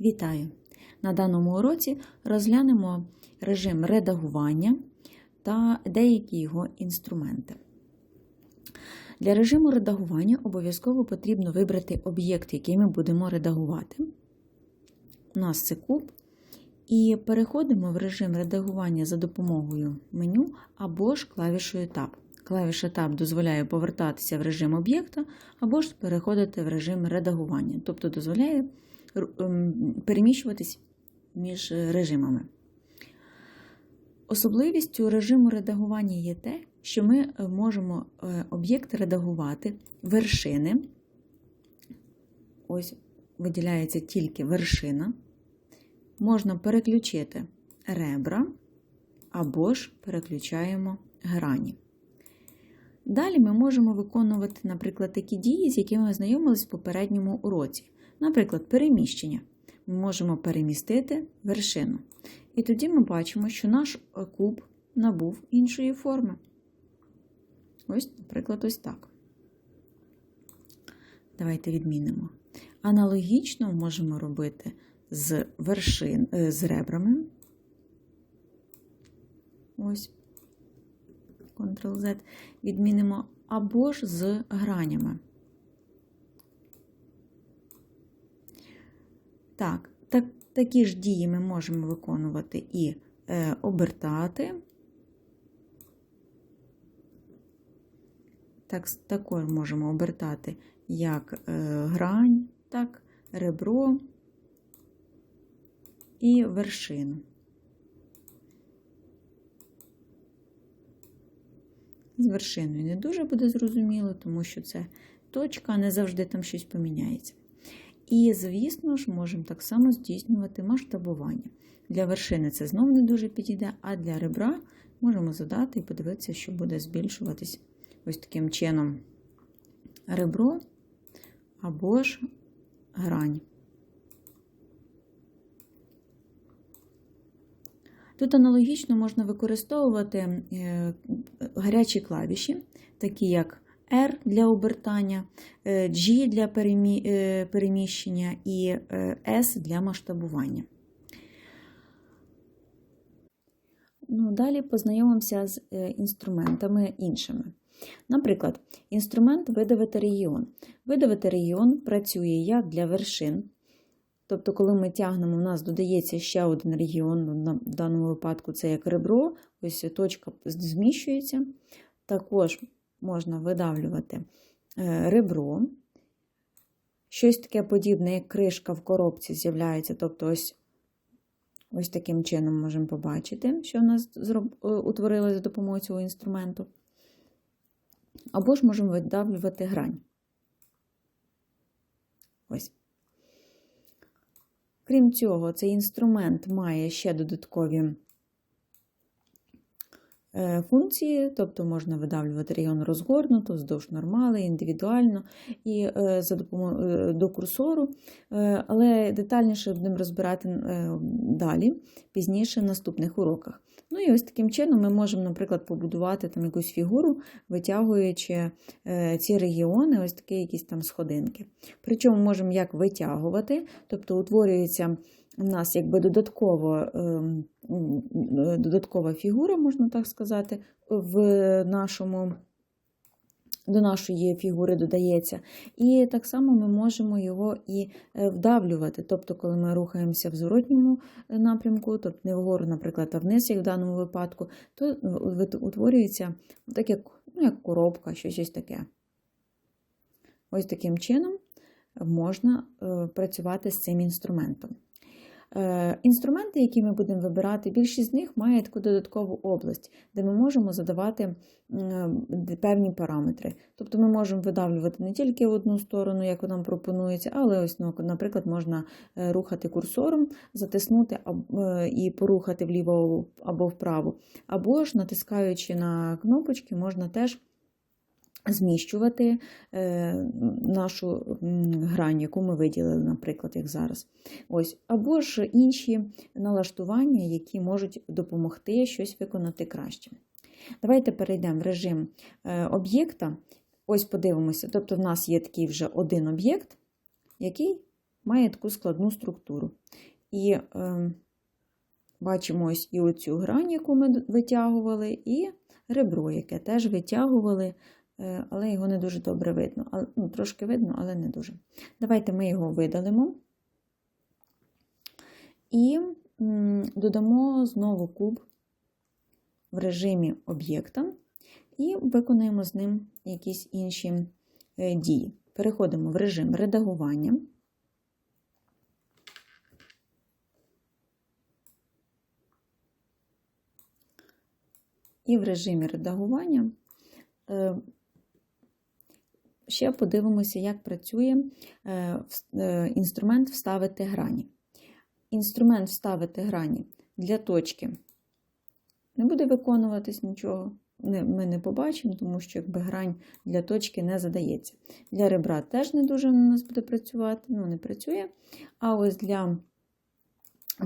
Вітаю! На даному уроці розглянемо режим редагування та деякі його інструменти. Для режиму редагування обов'язково потрібно вибрати об'єкт, який ми будемо редагувати. У нас це куб. І переходимо в режим редагування за допомогою меню або ж клавішою Tab. Клавіша Tab дозволяє повертатися в режим об'єкта, або ж переходити в режим редагування, тобто дозволяє переміщуватись між режимами. Особливістю режиму редагування є те, що ми е, можемо е, об'єкт редагувати вершини. Ось виділяється тільки вершина. Можна переключити ребра або ж переключаємо грані. Далі ми можемо виконувати, наприклад, такі дії, з якими ми знайомились в попередньому уроці. Наприклад, переміщення. Ми можемо перемістити вершину. І тоді ми бачимо, що наш куб набув іншої форми. Ось, наприклад, ось так. Давайте відмінимо. Аналогічно можемо робити з вершин, з ребрами. Ось. Ctrl-Z, відмінимо або ж з гранями. Так, так, такі ж дії ми можемо виконувати і е, обертати. Так, також можемо обертати як е, грань, так, ребро і вершину. З вершиною не дуже буде зрозуміло, тому що це точка, не завжди там щось поміняється. І, звісно ж, можемо так само здійснювати масштабування. Для вершини це знову не дуже підійде, а для ребра можемо задати і подивитися, що буде збільшуватись ось таким чином ребро або ж грань. Тут аналогічно можна використовувати е, гарячі клавіші, такі як R для обертання, е, G для е, переміщення і S для масштабування. Ну, Далі познайомимося з інструментами іншими. Наприклад, інструмент видавити регіон. Видавити регіон працює як для вершин. Тобто, коли ми тягнемо, у нас додається ще один регіон, в даному випадку це як ребро, ось точка зміщується. Також можна видавлювати ребро. Щось таке подібне, як кришка в коробці з'являється. Тобто, ось ось таким чином можемо побачити, що у нас утворилося за допомогою цього інструменту. Або ж можемо видавлювати грань. Ось. Крім цього, цей інструмент має ще додаткові функції, тобто можна видавлювати район розгорнуто, вздовж нормали, індивідуально і за допомогою до курсору, але детальніше будемо розбирати далі, пізніше в наступних уроках. Ну і ось таким чином ми можемо, наприклад, побудувати там якусь фігуру, витягуючи ці регіони, ось такі якісь там сходинки. Причому можемо як витягувати, тобто утворюється у нас якби додатково, додаткова фігура, можна так сказати, в нашому. До нашої фігури додається. І так само ми можемо його і вдавлювати. Тобто, коли ми рухаємося в зворотньому напрямку, тобто не вгору, наприклад, а вниз, як в даному випадку, то утворюється так як, ну, як коробка, щось таке. Ось таким чином можна працювати з цим інструментом. Інструменти, які ми будемо вибирати, більшість з них має таку додаткову область, де ми можемо задавати певні параметри. Тобто ми можемо видавлювати не тільки в одну сторону, як нам пропонується, але ось, ну, наприклад, можна рухати курсором, затиснути і порухати вліво або вправо, або ж натискаючи на кнопочки, можна теж зміщувати нашу грань, яку ми виділили, наприклад, як зараз. Ось. Або ж інші налаштування, які можуть допомогти щось виконати краще. Давайте перейдемо в режим об'єкта. Ось подивимося, тобто в нас є такий вже один об'єкт, який має таку складну структуру. І е, бачимо ось і оцю грань, яку ми витягували, і ребро, яке теж витягували, е, але його не дуже добре видно. Ну, Трошки видно, але не дуже. Давайте ми його видалимо. І додамо знову куб в режимі об'єкта і виконуємо з ним якісь інші е, дії. Переходимо в режим редагування. І в режимі редагування е, ще подивимося, як працює е, інструмент вставити грані. Інструмент вставити грані для точки не буде виконуватись нічого, ми не побачимо, тому що якби грань для точки не задається. Для ребра теж не дуже у нас буде працювати, ну, не працює. А ось для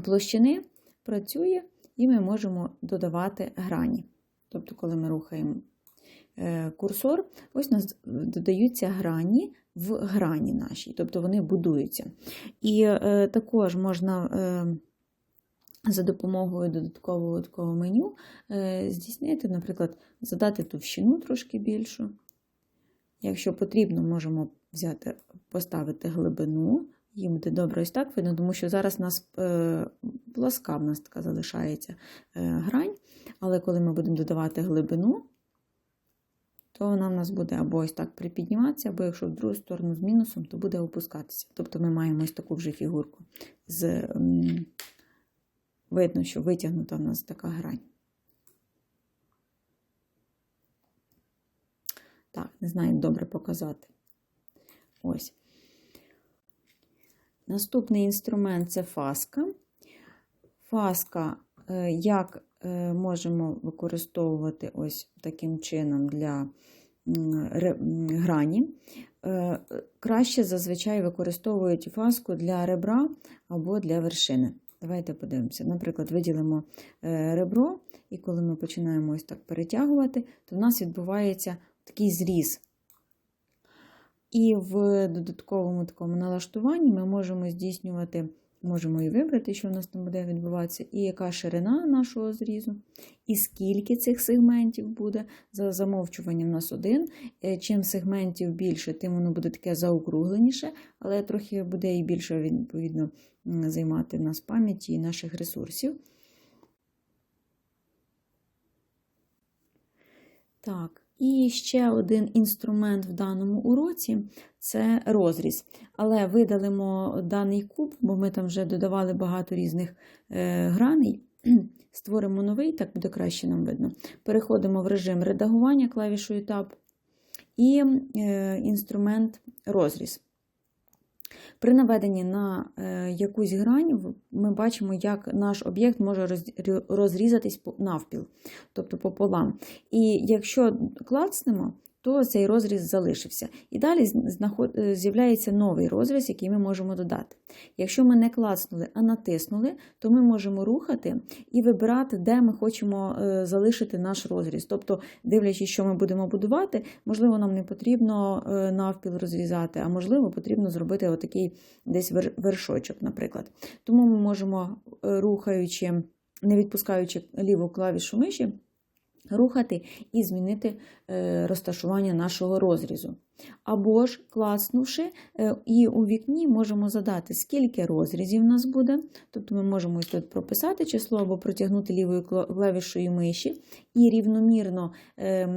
площини працює, і ми можемо додавати грані. Тобто, коли ми рухаємо е, курсор, ось у нас додаються грані в грані нашій, тобто вони будуються. І е, також можна. Е, за допомогою додаткового такого меню е, здійснити, наприклад, задати товщину трошки більшу. Якщо потрібно, можемо взяти, поставити глибину, їм буде добре ось так видно, тому що зараз у нас е, пласка в нас така залишається е, грань, але коли ми будемо додавати глибину, то вона в нас буде або ось так припідніматися, або якщо в другу сторону з мінусом, то буде опускатися. Тобто ми маємо ось таку вже фігурку з Видно, що витягнута в нас така грань. Так, не знаю, добре показати. Ось. Наступний інструмент це фаска. Фаска, е, як можемо використовувати ось таким чином для грані. Е, краще зазвичай використовують фаску для ребра або для вершини. Давайте подивимося. Наприклад, виділимо е, ребро, і коли ми починаємо ось так перетягувати, то в нас відбувається такий зріз. І в додатковому такому налаштуванні ми можемо здійснювати Можемо і вибрати, що у нас там буде відбуватися, і яка ширина нашого зрізу, і скільки цих сегментів буде. За замовчуванням у нас один. Е, чим сегментів більше, тим воно буде таке заокругленіше, але трохи буде і більше, відповідно, займати в нас пам'яті і наших ресурсів. Так, і ще один інструмент в даному уроці це розріз. Але видалимо даний куб, бо ми там вже додавали багато різних е, граней. Створимо новий, так буде краще нам видно. Переходимо в режим редагування клавішою Tab і е, інструмент розріз. При наведенні на е, якусь грань ми бачимо, як наш об'єкт може розрізатись навпіл, тобто пополам. І якщо клацнемо, то цей розріз залишився. І далі е, з'являється новий розріз, який ми можемо додати. Якщо ми не клацнули, а натиснули, то ми можемо рухати і вибирати, де ми хочемо е, залишити наш розріз. Тобто, дивлячись, що ми будемо будувати, можливо, нам не потрібно е, навпіл розрізати, а можливо, потрібно зробити отакий десь вершочок, наприклад. Тому ми можемо, рухаючи, не відпускаючи ліву клавішу миші, рухати і змінити е, розташування нашого розрізу. Або ж, класнувши, е, і у вікні можемо задати, скільки розрізів у нас буде. Тобто ми можемо тут прописати число або протягнути лівою клавішою миші, і рівномірно е,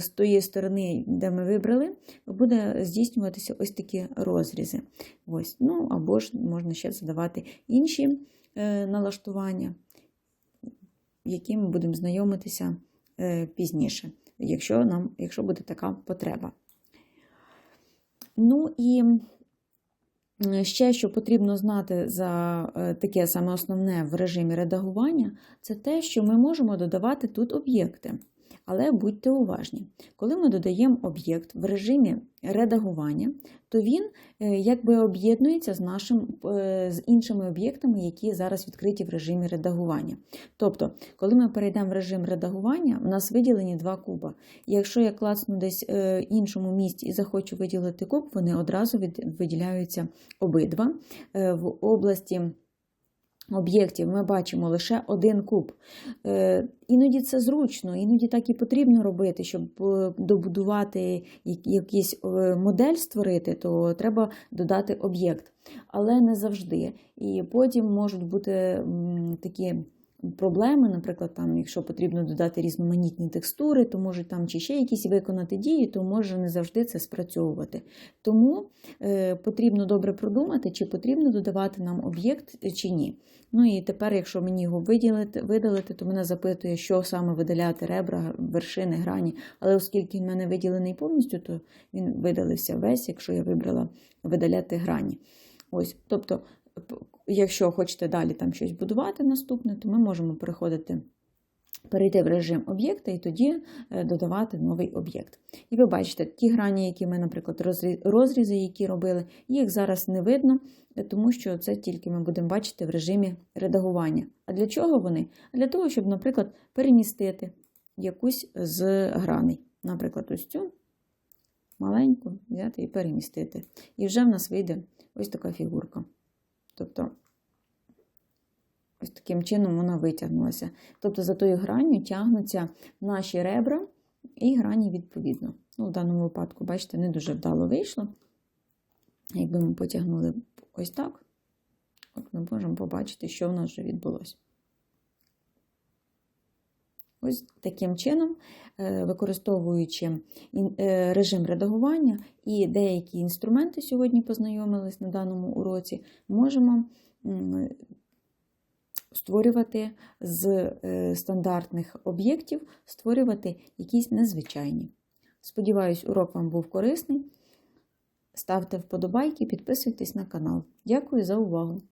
з тої сторони, де ми вибрали, буде здійснюватися ось такі розрізи. Ось. Ну, Або ж можна ще задавати інші налаштування які ми будемо знайомитися е, пізніше, якщо нам, якщо буде така потреба. Ну і ще, що потрібно знати за е, таке саме основне в режимі редагування, це те, що ми можемо додавати тут об'єкти. Але будьте уважні, коли ми додаємо об'єкт в режимі редагування, то він е, якби об'єднується з нашим е, з іншими об'єктами, які зараз відкриті в режимі редагування. Тобто, коли ми перейдемо в режим редагування, у нас виділені два куба. Якщо я клацну десь е, в іншому місці і захочу виділити куб, вони одразу виділяються обидва. В області об'єктів ми бачимо лише один куб. Е, Іноді це зручно, іноді так і потрібно робити, щоб е, добудувати як- якийсь е, модель створити, то треба додати об'єкт. Але не завжди. І потім можуть бути такі проблеми, наприклад, там, якщо потрібно додати різноманітні текстури, то можуть там чи ще якісь виконати дії, то може не завжди це спрацьовувати. Тому е, потрібно добре продумати, чи потрібно додавати нам об'єкт е, чи ні. Ну і тепер, якщо мені його виділити, видалити, то мене запитує, що саме видаляти ребра, вершини, грані. Але оскільки він в мене виділений повністю, то він видалився весь, якщо я вибрала видаляти грані. Ось, тобто, якщо хочете далі там щось будувати наступне, то ми можемо переходити. Перейти в режим об'єкта і тоді е, додавати новий об'єкт. І ви бачите, ті грані, які ми, наприклад, розрізи, які робили, їх зараз не видно, е, тому що це тільки ми будемо бачити в режимі редагування. А для чого вони? Для того, щоб, наприклад, перемістити якусь з граней. Наприклад, ось цю маленьку взяти і перемістити. І вже в нас вийде ось така фігурка. Тобто, ось таким чином вона витягнулася. Тобто, за тою гранню тягнуться наші ребра і грані відповідно. Ну, в даному випадку, бачите, не дуже вдало вийшло. Якби ми потягнули ось так, от ми можемо побачити, що в нас вже відбулося. Ось таким чином, е, використовуючи е, режим редагування і деякі інструменти сьогодні познайомились на даному уроці, можемо створювати з е, стандартних об'єктів, створювати якісь незвичайні. Сподіваюсь, урок вам був корисний. Ставте вподобайки, підписуйтесь на канал. Дякую за увагу!